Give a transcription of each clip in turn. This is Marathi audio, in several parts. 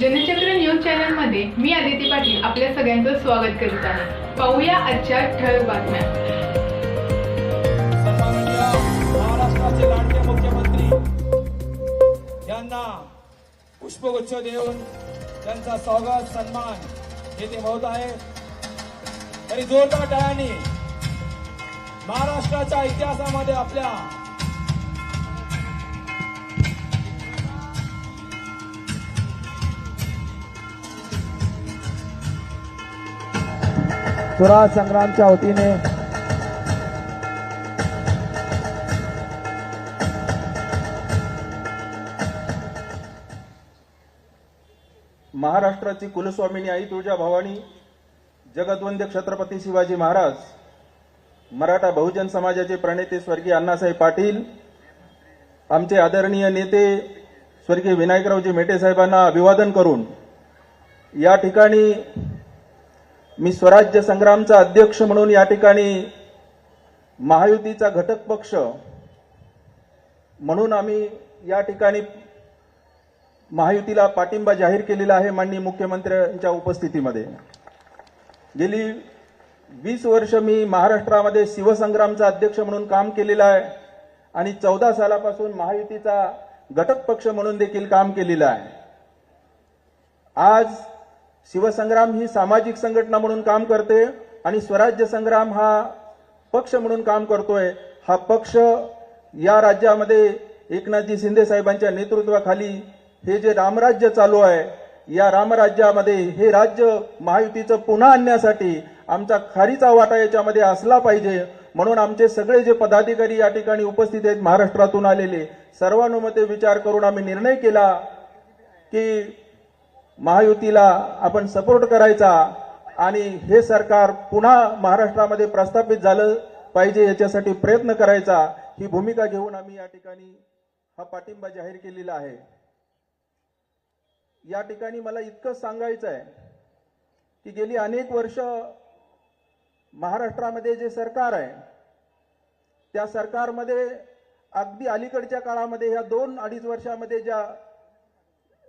जनचक्र न्यूज चॅनलमध्ये मी आदिती पाटील आपल्या सगळ्यांचं स्वागत करीत आहे. पाहूया आजच्या ठळक बातम्या. महाराष्ट्राचे लाडके मुख्यमंत्री यांना पुष्पगुच्छ देऊन त्यांचा स्वागत सन्मान येथे होत आहे. तरी जोरदार टाळ्यांनी महाराष्ट्राच्या इतिहासामध्ये आपल्या स्वराज संग्रामच्या वतीने. महाराष्ट्राची कुलस्वामिनी आई तुळजा भवानी जगद्वंद्य छत्रपती शिवाजी महाराज मराठा बहुजन समाजाचे प्रणेते स्वर्गीय अण्णासाहेब पाटील आमचे आदरणीय नेते स्वर्गीय विनायकरावजी मेटे साहेबांना अभिवादन करून या ठिकाणी मी स्वराज्य संग्रामचा अध्यक्ष म्हणून या ठिकाणी महायुतीचा घटक पक्ष म्हणून आम्ही या ठिकाणी महायुतीला पाठिंबा जाहीर केलेला आहे माननीय मुख्यमंत्र्यांच्या उपस्थितीमध्ये. गेली वीस वर्ष मी महाराष्ट्रामध्ये शिवसंग्रामचा अध्यक्ष म्हणून काम केलेलं आहे आणि चौदा सालापासून महायुतीचा घटक पक्ष म्हणून देखील काम केलेलं आहे. आज शिवसंग्राम ही सामाजिक संघटना म्हणून काम करते आणि स्वराज्य संग्राम हा पक्ष म्हणून काम करतोय. हा पक्ष या राज्यामध्ये एकनाथजी शिंदे साहेबांच्या नेतृत्वाखाली हे जे रामराज्य चालू आहे या रामराज्यामध्ये हे राज्य महायुतीचं पुन्हा आणण्यासाठी आमचा खारीचा वाटा याच्यामध्ये असला पाहिजे. म्हणून आमचे सगळे जे पदाधिकारी या ठिकाणी उपस्थित आहेत महाराष्ट्रातून आलेले सर्वानुमते विचार करून आम्ही निर्णय केला की महायुतीला आपण सपोर्ट करायचा आणि हे सरकार पुन्हा महाराष्ट्रामध्ये प्रस्थापित झालं पाहिजे याच्यासाठी प्रयत्न करायचा ही भूमिका घेऊन आम्ही या ठिकाणी हा पाठिंबा जाहीर केलेला आहे. या ठिकाणी मला इतकं सांगायचं आहे की गेली अनेक वर्ष महाराष्ट्रामध्ये जे सरकार आहे त्या सरकारमध्ये अगदी अलीकडच्या काळामध्ये ह्या दोन अडीच वर्षामध्ये ज्या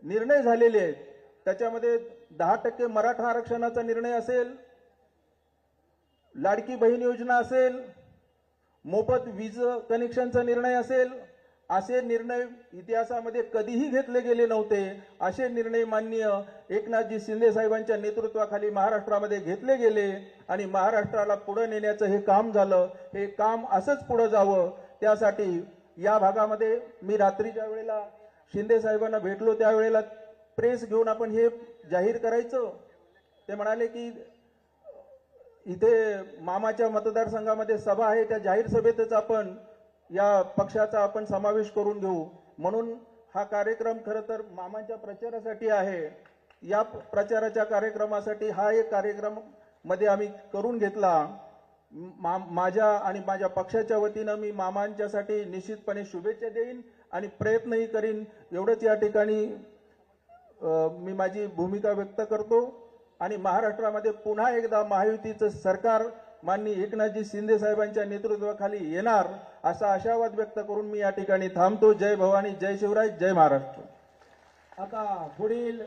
निर्णय झालेले आहेत त्याच्यामध्ये दहा टक्के मराठा आरक्षणाचा निर्णय असेल लाडकी बहीण योजना असेल मोफत वीज कनेक्शनचा निर्णय असेल असे निर्णय इतिहासामध्ये कधीही घेतले गेले नव्हते असे निर्णय माननीय एकनाथजी शिंदे साहेबांच्या नेतृत्वाखाली महाराष्ट्रामध्ये घेतले गेले आणि महाराष्ट्राला पुढे नेण्याचं हे काम झालं. हे काम असंच पुढे जावं. त्यासाठी या भागामध्ये मी रात्रीच्या वेळेला शिंदे साहेबांना भेटलो त्यावेळेला प्रेस घेऊन आपण हे जाहीर करायचं. ते म्हणाले की इथे मामाच्या मतदारसंघामध्ये सभा आहे त्या जाहीर सभेतच आपण या पक्षाचा आपण समावेश करून घेऊ. म्हणून हा कार्यक्रम खरं तर मामांच्या प्रचारासाठी आहे. या प्रचाराच्या कार्यक्रमासाठी हा एक कार्यक्रममध्ये आम्ही करून घेतला. मा माझ्या आणि माझ्या पक्षाच्या वतीनं मी मामांच्यासाठी निश्चितपणे शुभेच्छा देईन आणि प्रयत्नही करीन. एवढंच या ठिकाणी मी माझी भूमिका व्यक्त करतो आणि महाराष्ट्रामध्ये पुन्हा एकदा महायुतीचं सरकार माननीय एकनाथजी शिंदे साहेबांच्या नेतृत्वाखाली येणार असा आशावाद व्यक्त करून मी या ठिकाणी थांबतो. जय भवानी जय शिवराय जय महाराष्ट्र. आता पुढील